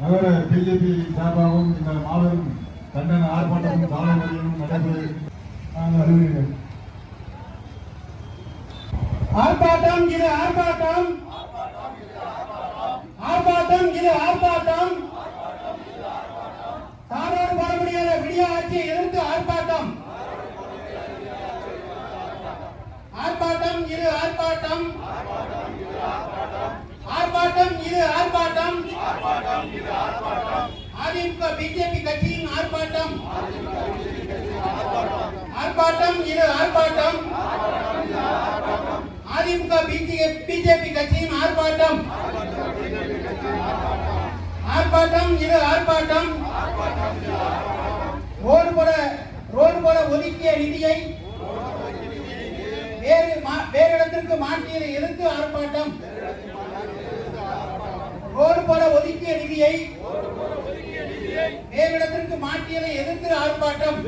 நகர பிஜேபி சார்பாகவும் இந்த மாபெரும் கண்டன ஆர்ப்பாட்டமும் சாலை மறியலும் நாங்கள் அறிவுறுகிறோம் ஆர்ப்பாட்டம் இது ஆர்ப்பாட்டம். ஆர்ப்பாட்டம் இது ஆர்ப்பாட்டம். தாரோடு போட முடியாத விடிய ஆட்சியை எதிர்த்து ஆர்ப்பாட்டம். ஆர்ப்பாட்டம் இது ஆர்ப்பாட்டம் ஆர்ப்பாட்டம் இது ஆர்ப்பாட்டம் அதிமுக பிஜேபி கட்சியின் ஆர்ப்பாட்டம். ஆர்ப்பாட்டம் இது ஆர்ப்பாட்டம். அதிமுக பிஜேபி கட்சியின் ஆர்ப்பாட்டம். ஆர்ப்பாட்டம் இது ஆர்ப்பாட்டம். ரோடு போட ரோடு போட ஒதுக்கிய நிதியை வேறு மா- வேறு இடத்திற்கு மாற்றியதை எதிர்த்து ஆர்ப்பாட்டம்? ஒதுக்கிய நிதியை வேறு மாற்றியதை எதிர்த்து ஆர்ப்பாட்டம்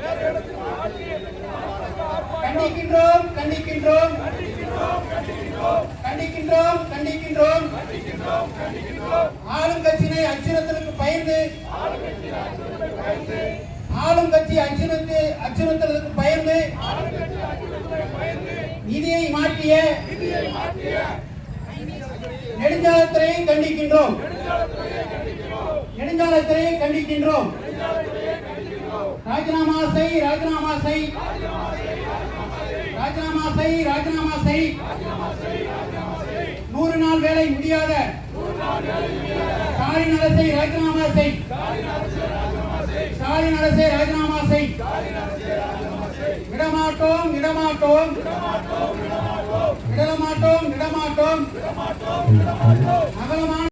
கண்டிக்கின்றோம் கண்டிக்கின்றோம். கண்டிக்கின்றோம் கண்டிக்கின்றோம். ஆளுங்கட்சியினை அச்சுறுத்தலுக்கு பயந்து ஆளுங்கட்சி அச்சுறுத்து அச்சுறுத்தலுக்கு பயந்து நிதியை மாற்றிய நெடுஞ்சாலைத்துறையை கண்டிக்கின்றோம். நெடுஞ்சாலைத்துறையை கண்டிக்கின்றோம். ராஜினாமா செய் ராஜினாமா செய். ராஜினாமா செய் ராஜினாமா செய். நூறு நாள் வேலை முடியாத. ஸ்டாலின் அரசை ராஜினாமா செய். ஸ்டாலின் அரசை ராஜினாமா செய். விடமாட்டோம் விடமாட்டோம். விடமாட்டோம் விடமாட்டோம். அகலமான